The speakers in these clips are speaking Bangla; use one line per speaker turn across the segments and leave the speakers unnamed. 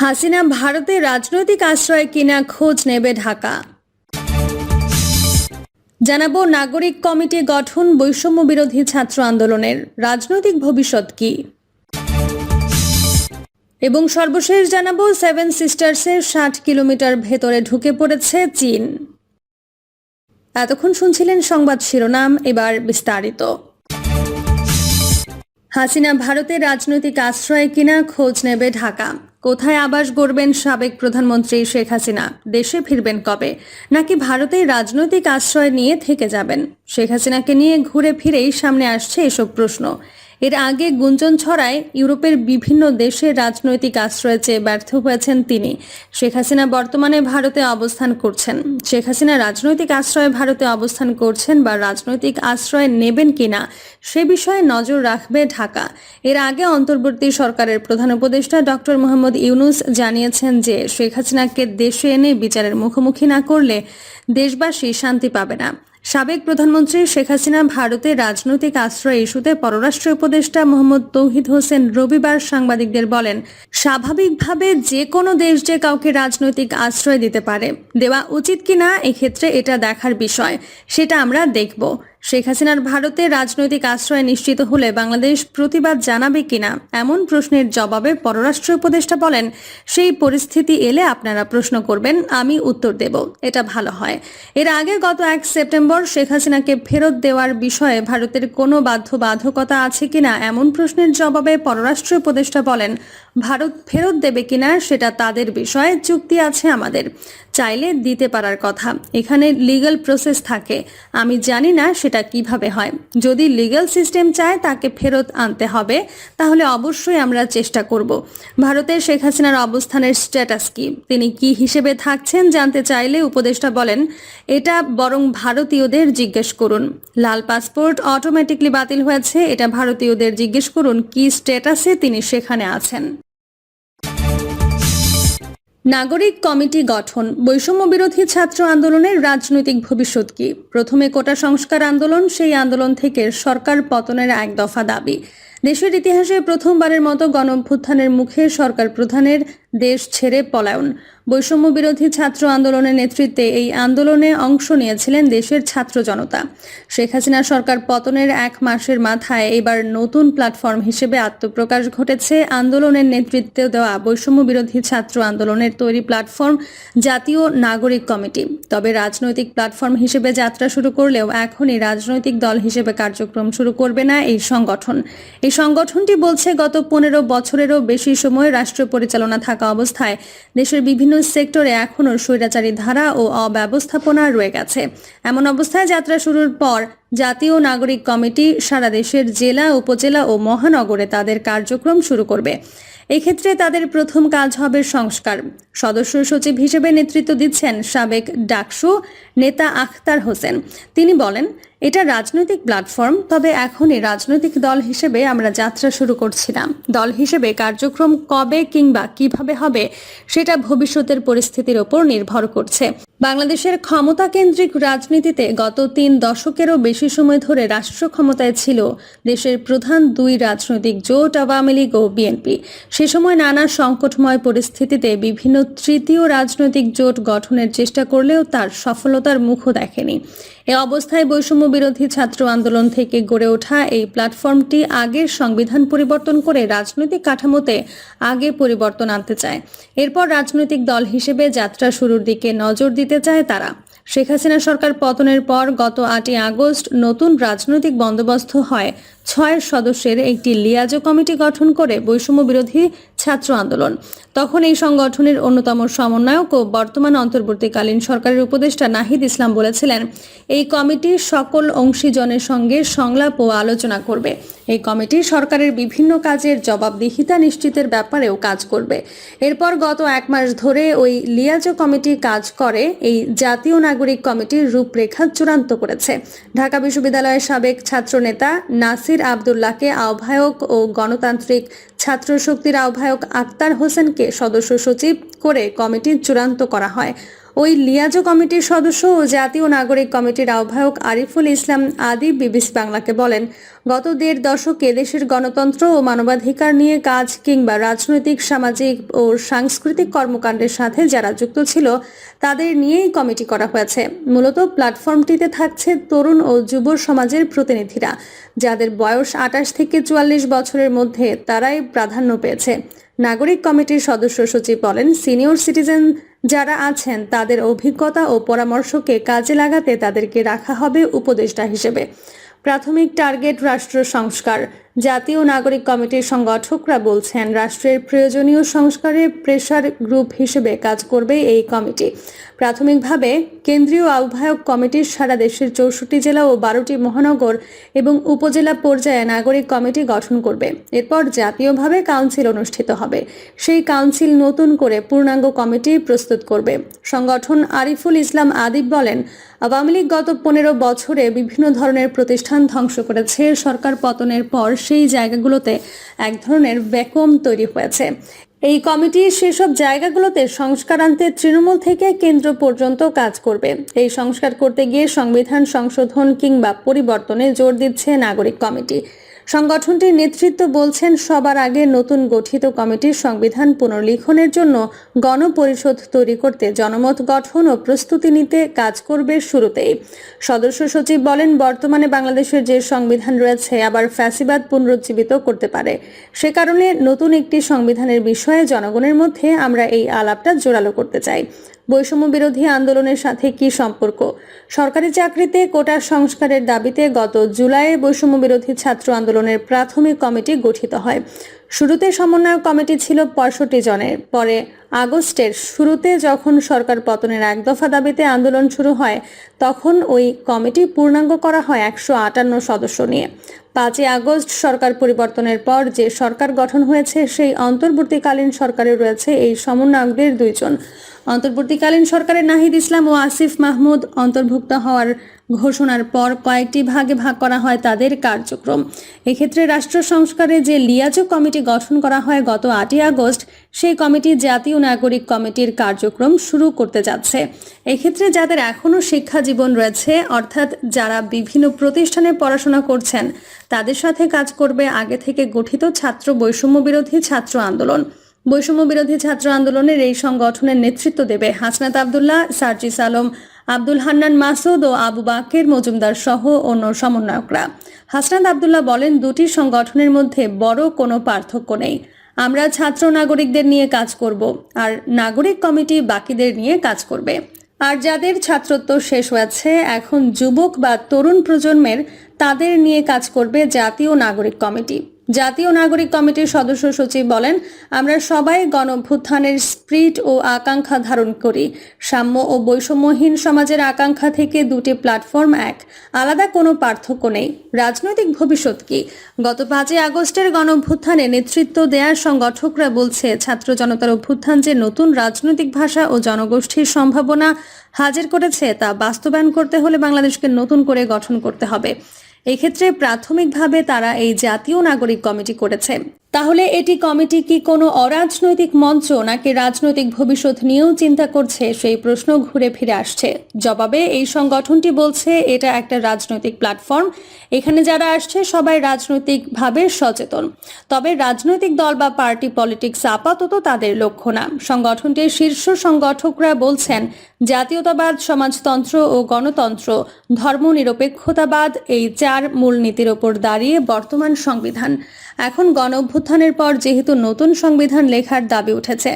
হাসিনা ভারতে রাজনৈতিক আশ্রয় কিনা খোঁজ নেবে ঢাকা। জানাব নাগরিক কমিটি গঠন বৈষম্য বিরোধী ছাত্র আন্দোলনের রাজনৈতিক ভবিষ্যৎ কি? এবং সর্বশেষ জানাব সেভেন সিস্টার্সের ষাট কিলোমিটার ভেতরে ঢুকে পড়েছে চীন। এতক্ষণ শুনছিলেন সংবাদ শিরোনাম, এবার বিস্তারিত। হাসিনা ভারতের রাজনৈতিক আশ্রয় কিনা খোঁজ নেবে ঢাকা। কোথায় আবাস গড়বেন সাবেক প্রধানমন্ত্রী শেখ হাসিনা? দেশে ফিরবেন কবে? নাকি ভারতের রাজনৈতিক আশ্রয় নিয়ে থেকে যাবেন? শেখ হাসিনাকে নিয়ে ঘুরে ফিরেই সামনে আসছে এসব প্রশ্ন। এর আগে গুঞ্জন ছড়ায় ইউরোপের বিভিন্ন দেশে রাজনৈতিক আশ্রয় চেয়ে ব্যর্থ হয়েছেন তিনি। শেখ হাসিনা বর্তমানে ভারতে অবস্থান করছেন। শেখ হাসিনা রাজনৈতিক আশ্রয়ে ভারতে অবস্থান করছেন বা রাজনৈতিক আশ্রয় নেবেন কিনা সে বিষয়ে নজর রাখবে ঢাকা। এর আগে অন্তর্বর্তী সরকারের প্রধান উপদেষ্টা ডক্টর মোহাম্মদ ইউনুস জানিয়েছেন যে শেখ হাসিনাকে দেশে এনে বিচারের মুখোমুখি না করলে দেশবাসী শান্তি পাবে না। সাবেক প্রধানমন্ত্রী শেখ হাসিনা ভারতের রাজনৈতিক আশ্রয় ইস্যুতে পররাষ্ট্র উপদেষ্টা মোহাম্মদ তৌহিদ হোসেন রবিবার সাংবাদিকদের বলেন, স্বাভাবিকভাবে যে কোনো দেশ যে কাউকে রাজনৈতিক আশ্রয় দিতে পারে, দেওয়া উচিত কিনা এক্ষেত্রে এটা দেখার বিষয়, সেটা আমরা দেখব। শেখ হাসিনার ভারতে রাজনৈতিক আশ্রয় নিশ্চিত হলে বাংলাদেশ প্রতিবাদ জানাবে কিনা, এমন প্রশ্নের জবাবে পররাষ্ট্র উপদেষ্টা বলেন, সেই পরিস্থিতি এলে আপনারা প্রশ্ন করবেন, আমি উত্তর দেব, এটা ভালো হয়। এর আগে গত এক সেপ্টেম্বর শেখ হাসিনাকে ফেরত দেওয়ার বিষয়ে ভারতের কোনো বাধ্যবাধকতা আছে কিনা, এমন প্রশ্নের জবাবে পররাষ্ট্র উপদেষ্টা বলেন ভারত ফেরত দেবে কিনা সেটা তাদের বিষয়ে চুক্তি আছে আমাদের। চাইলে দিতে পারার কথা। এখানে লিগ্যাল প্রসেস থাকে। আমি জানি না সেটা কীভাবে হয়। যদি লিগ্যাল সিস্টেম চায় তাকে ফেরত আনতে হবে, তাহলে অবশ্যই আমরা চেষ্টা করব। ভারতের শেখ হাসিনার অবস্থানের স্ট্যাটাস কি? তিনি কি হিসেবে থাকছেন জানতে চাইলে উপদেষ্টা বলেন, এটা বরং ভারতীয়দের জিজ্ঞেস করুন। লাল পাসপোর্ট অটোমেটিকলি বাতিল হয়েছে। এটা ভারতীয়দের জিজ্ঞেস করুন কি স্ট্যাটাসে তিনি সেখানে আছেন। নাগরিক কমিটি গঠন। বৈষম্য বিরোধী ছাত্র আন্দোলনের রাজনৈতিক ভবিষ্যৎ কি? প্রথমে কোটা সংস্কার আন্দোলন, সেই আন্দোলন থেকে সরকার পতনের এক দফা দাবি। দেশের ইতিহাসে প্রথমবারের মতো গণ অভ্যুত্থানের মুখে সরকার প্রধানের দেশ ছেড়ে পলায়ন। বৈষম্য বিরোধী ছাত্র আন্দোলনের নেতৃত্বে এই আন্দোলনে অংশ নিয়েছিলেন দেশের ছাত্র জনতা। শেখ হাসিনা সরকার পতনের এক মাসের মাথায় এবার নতুন প্ল্যাটফর্ম হিসেবে আত্মপ্রকাশ ঘটেছে। আন্দোলনের নেতৃত্ব দেওয়া বৈষম্য বিরোধী ছাত্র আন্দোলনের তৈরি প্ল্যাটফর্ম জাতীয় নাগরিক কমিটি। তবে রাজনৈতিক প্ল্যাটফর্ম হিসেবে যাত্রা শুরু করলেও এখনই রাজনৈতিক দল হিসেবে কার্যক্রম শুরু করবে না এই সংগঠন। এই সংগঠনটি বলছে, গত পনেরো বছরেরও বেশি সময় রাষ্ট্র পরিচালনা থাকা অবস্থায় দেশের বিভিন্ন সেক্টরে এখনও স্বৈরাচারী ধারা ও অব্যবস্থাপনা রয়ে গেছে। এমন অবস্থায় যাত্রা শুরুর পর জাতীয় নাগরিক কমিটি সারা দেশের জেলা, উপজেলা ও মহানগরে তাদের কার্যক্রম শুরু করবে। এক্ষেত্রে তাদের প্রথম কাজ হবে সংস্কার। সদস্য সচিব হিসেবে নেতৃত্ব দিচ্ছেন সাবেক ডাকসু নেতা আখতার হোসেন। তিনি বলেন এটা রাজনৈতিক প্ল্যাটফর্ম তবে এখনই রাজনৈতিক দল হিসেবে আমরা যাত্রা শুরু করছিলাম। দল হিসেবে কার্যক্রম কবে কিংবা কীভাবে হবে, সেটা ভবিষ্যতের পরিস্থিতির ওপর নির্ভর করছে। বাংলাদেশের ক্ষমতা কেন্দ্রিক রাজনীতিতে গত তিন দশকেরও বেশি সময় ধরে রাষ্ট্র ক্ষমতায় ছিল দেশের প্রধান দুই রাজনৈতিক জোট আওয়ামী লীগ ও বিএনপি। সে সময় নানা সংকটময় পরিস্থিতিতে বিভিন্ন তৃতীয় রাজনৈতিক জোট গঠনের চেষ্টা করলেও তার সফলতার মুখও দেখেনি। এ অবস্থায় বৈষম্য বিরোধী ছাত্র আন্দোলন থেকে গড়ে ওঠা এই প্ল্যাটফর্মটি আগের সংবিধান পরিবর্তন করে রাজনৈতিক কাঠামোতে আগে পরিবর্তন আনতে চায়। এরপর রাজনৈতিক দল হিসেবে যাত্রা শুরুর দিকে নজর দিতে চায় তারা। শেখ হাসিনা সরকার পতনের পর গত আটই আগস্ট নতুন রাজনৈতিক বন্দোবস্ত হয় ছয় সদস্যের একটি লিয়াজো কমিটি গঠন করে বৈষম্য বিরোধী ছাত্র আন্দোলন। তখন এই সংগঠনের অন্যতম সমন্বয়ক ও বর্তমান অন্তর্বর্তীকালীন সরকারের উপদেষ্টা নাহিদ ইসলাম বলেছিলেন, এই কমিটি সকল অংশীজনের সঙ্গে সংলাপ ও আলোচনা করবে। এই কমিটি সরকারের বিভিন্ন কাজের জবাবদিহিতা নিশ্চিতের ব্যাপারেও কাজ করবে। এরপর গত এক মাস ধরে ওই লিয়াজো কমিটি কাজ করে, এই জাতীয় নাগরিক কমিটির রূপরেখা চূড়ান্ত করেছে। ঢাকা বিশ্ববিদ্যালয়ের সাবেক ছাত্রনেতা নাসির আবদুল্লাহকে আহ্বায়ক ও গণতান্ত্রিক ছাত্র শক্তির আহ্বায়ক আক্তার হোসেনকে সদস্য সচিব করে কমিটি চূড়ান্ত করা হয়। ওই লিয়াজো কমিটির সদস্য ও জাতীয় নাগরিক কমিটির আহ্বায়ক আরিফুল ইসলাম আদি বিবিসি বাংলাকে বলেন, গত দেড় দশকে দেশের গণতন্ত্র ও মানবাধিকার নিয়ে কাজ কিংবা রাজনৈতিক, সামাজিক ও সাংস্কৃতিক কর্মকাণ্ডের সাথে যারা যুক্ত ছিল, তাদের নিয়েই কমিটি করা হয়েছে। মূলত প্ল্যাটফর্মটিতে থাকছে তরুণ ও যুব সমাজের প্রতিনিধিরা, যাদের বয়স আটাশ থেকে চুয়াল্লিশ বছরের মধ্যে তারাই প্রাধান্য পেয়েছে। নাগরিক কমিটির সদস্য সচিব বলেন, সিনিয়র সিটিজেন যারা আছেন তাদের অভিজ্ঞতা ও পরামর্শকে কাজে লাগাতে তাদেরকে রাখা হবে উপদেষ্টা হিসেবে। প্রাথমিক টার্গেট রাষ্ট্র সংস্কার জাতীয় নাগরিক কমিটির সংগঠকরা বলছেন, রাষ্ট্রের প্রয়োজনীয় সংস্কারে প্রেসার গ্রুপ হিসেবে কাজ করবে এই কমিটি। প্রাথমিকভাবে, কেন্দ্রীয় আহ্বায়ক কমিটির সারা দেশের চৌষট্টি জেলা ও বারোটি মহানগর এবং উপজেলা পর্যায়ে নাগরিক কমিটি গঠন করবে। এরপর জাতীয়ভাবে কাউন্সিল অনুষ্ঠিত হবে। সেই কাউন্সিল নতুন করে পূর্ণাঙ্গ কমিটি প্রস্তুত করবে। সংগঠন আরিফুল ইসলাম আদিব বলেন, আওয়ামী লীগ গত পনেরো বছরে বিভিন্ন ধরনের প্রতিষ্ঠান ধ্বংস করেছে। সরকার পতনের পর সেই জায়গাগুলোতে এক ধরনের ব্যাকম তৈরি হয়েছে। এই কমিটি সেসব জায়গাগুলোতে সংস্কার আনতে তৃণমূল থেকে কেন্দ্র পর্যন্ত কাজ করবে। এই সংস্কার করতে গিয়ে সংবিধান সংশোধন কিংবা পরিবর্তনে জোর দিচ্ছে নাগরিক কমিটি। সংগঠনটির নেতৃত্ব বলছেন, সবার আগে নতুন গঠিত কমিটির সংবিধান পুনর্লিখনের জন্য গণপরিষদ তৈরি করতে জনমত গঠন ও প্রস্তুতি নিতে কাজ করবে শুরুতেই। সদস্য সচিব বলেন, বর্তমানে বাংলাদেশের যে সংবিধান রয়েছে আবার ফ্যাসিবাদ পুনরুজ্জীবিত করতে পারে। সে কারণে নতুন একটি সংবিধানের বিষয়ে জনগণের মধ্যে আমরা এই আলাপটা জোরালো করতে চাই। বৈষম্য বিরোধী আন্দোলনের সাথে কি সম্পর্ক? সরকারি চাকরিতে কোটা সংস্কারের দাবিতে গত জুলাইয়ে বৈষম্য বিরোধী ছাত্র আন্দোলনের প্রাথমিক কমিটি গঠিত হয়। শুরুতে সমন্বয়ক কমিটি ছিল পঁয়ষট্টি জনের। পরে আগস্টের শুরুতে যখন সরকার পতনের এক দফা দাবিতে আন্দোলন শুরু হয়, তখন ওই কমিটি পূর্ণাঙ্গ করা হয় একশো আটান্ন সদস্য নিয়ে। পাঁচই আগস্ট সরকার পরিবর্তনের পর যে সরকার গঠন হয়েছে, সেই অন্তর্বর্তীকালীন সরকারে রয়েছে এই সমন্বয়কদের দুইজন। অন্তর্বর্তীকালীন সরকারের নাহিদ ইসলাম ও আসিফ মাহমুদ অন্তর্ভুক্ত হওয়ার ঘোষণার পর কয়েকটি ভাগে ভাগ করা হয় তাদের কার্যক্রম। এক্ষেত্রে রাষ্ট্র সংস্কারে যে লিয়াজো কমিটি গঠন করা হয় গত আটই আগস্ট, সেই কমিটি জাতীয় নাগরিক কমিটির কার্যক্রম শুরু করতে যাচ্ছে। এক্ষেত্রে যাদের এখনও শিক্ষা জীবন রয়েছে, অর্থাৎ যারা বিভিন্ন প্রতিষ্ঠানে পড়াশোনা করছেন, তাদের সাথে কাজ করবে আগে থেকে গঠিত ছাত্র বৈষম্য বিরোধী ছাত্র আন্দোলন। বৈষম্য বিরোধী ছাত্র আন্দোলনের এই সংগঠনের নেতৃত্ব দেবে হাসনাত আবদুল্লাহ, সার্জিস আলম আব্দুল হান্নান মাসুদ ও আবু বাকের মজুমদার সহ অন্য সমন্বয়করা। হাসনাত আবদুল্লাহ বলেন, দুটি সংগঠনের মধ্যে বড় কোনো পার্থক্য নেই। আমরা ছাত্র নাগরিকদের নিয়ে কাজ করব আর নাগরিক কমিটি বাকিদের নিয়ে কাজ করবে। আর যাদের ছাত্রত্ব শেষ হয়েছে, এখন যুবক বা তরুণ প্রজন্মের তাদের নিয়ে কাজ করবে জাতীয় নাগরিক কমিটি। জাতীয় নাগরিক কমিটির সদস্য সচিব বলেন, আমরা সবাই গণভ্যুত্থানের স্প্রিট ও আকাঙ্ক্ষা ধারণ করি। সাম্য ও বৈষম্যহীন সমাজের আকাঙ্ক্ষা থেকে দুটি প্ল্যাটফর্ম এক। আলাদা কোনো পার্থক্য নেই। রাজনৈতিক ভবিষ্যৎ কি? গত পাঁচই আগস্টের গণভ্যুত্থানে নেতৃত্ব দেওয়ার সংগঠকরা বলছে, ছাত্র জনতার অভ্যুত্থান যে নতুন রাজনৈতিক ভাষা ও জনগোষ্ঠীর সম্ভাবনা হাজির করেছে, তা বাস্তবায়ন করতে হলে বাংলাদেশকে নতুন করে গঠন করতে হবে। এক্ষেত্রে প্রাথমিকভাবে তারা এই জাতীয় নাগরিক কমিটি করেছে। তাহলে এটি কমিটি কি কোনো অরাজনৈতিক মঞ্চ নাকি রাজনৈতিক ভবিষ্যৎ নিয়েও চিন্তা করছে? সেই প্রশ্ন ঘুরে ফিরে আসছে। জবাবে এই সংগঠনটি বলছে, এটা একটা রাজনৈতিক প্ল্যাটফর্ম। এখানে যারা আসছে, সবাই রাজনৈতিকভাবে সচেতন। তবে রাজনৈতিক দল বা পার্টি পলিটিক্স আপাতত তাদের লক্ষ্য না। সংগঠনটির শীর্ষ সংগঠকরা বলছেন, জাতীয়তাবাদ, সমাজতন্ত্র ও গণতন্ত্র, ধর্মনিরপেক্ষতাবাদ, এই চার মূলনীতির ওপর দাঁড়িয়ে বর্তমান সংবিধান। এখন গণ অভ্যুত্থানের পর যেহেতু নতুন সংবিধান লেখার দাবি উঠেছে,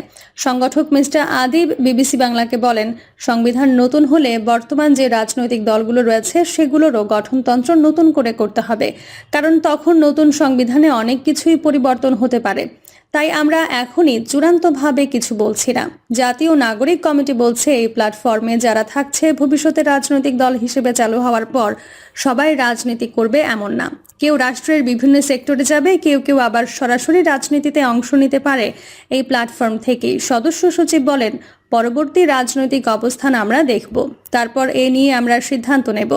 সংগঠক মিস্টার আদিব বিবিসি বাংলাকে বলেন, সংবিধান নতুন হলে বর্তমান যে রাজনৈতিক দলগুলো রয়েছে সেগুলোরও গঠনতন্ত্র নতুন করে করতে হবে, কারণ তখন নতুন সংবিধানে অনেক কিছুই পরিবর্তন হতে পারে। তাই আমরা এখনই চূড়ান্তভাবে কিছু বলছি না। জাতীয় নাগরিক কমিটি বলছে, এই প্ল্যাটফর্মে যারা থাকছে, ভবিষ্যতে রাজনৈতিক দল হিসেবে চালু হওয়ার পর সবাই রাজনীতি করবে এমন না। কেউ রাষ্ট্রের বিভিন্ন সেক্টরে যাবে, কেউ কেউ আবার সরাসরি রাজনীতিতে অংশ নিতে পারে। এই প্ল্যাটফর্ম থেকেই সদস্য সচিব বলেন পরবর্তী রাজনৈতিক অবস্থান আমরা দেখব। তারপর এ নিয়ে আমরা সিদ্ধান্ত নেব।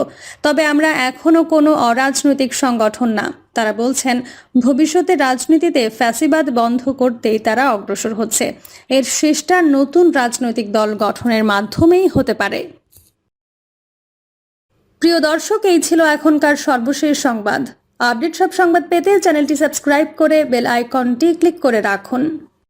তবে আমরা এখনও কোনো অরাজনৈতিক সংগঠন না। তারা বলছেন, ভবিষ্যতে রাজনীতিতে ফ্যাসিবাদ বন্ধ করতেই তারা অগ্রসর হচ্ছে। এর শেষটা নতুন রাজনৈতিক দল গঠনের মাধ্যমেই হতে পারে। প্রিয় দর্শক, এই ছিল এখনকার সর্বশেষ সংবাদ। আপডেট সব সংবাদ পেতে চ্যানেলটি সাবস্ক্রাইব করে বেল আইকনটি ক্লিক করে রাখুন।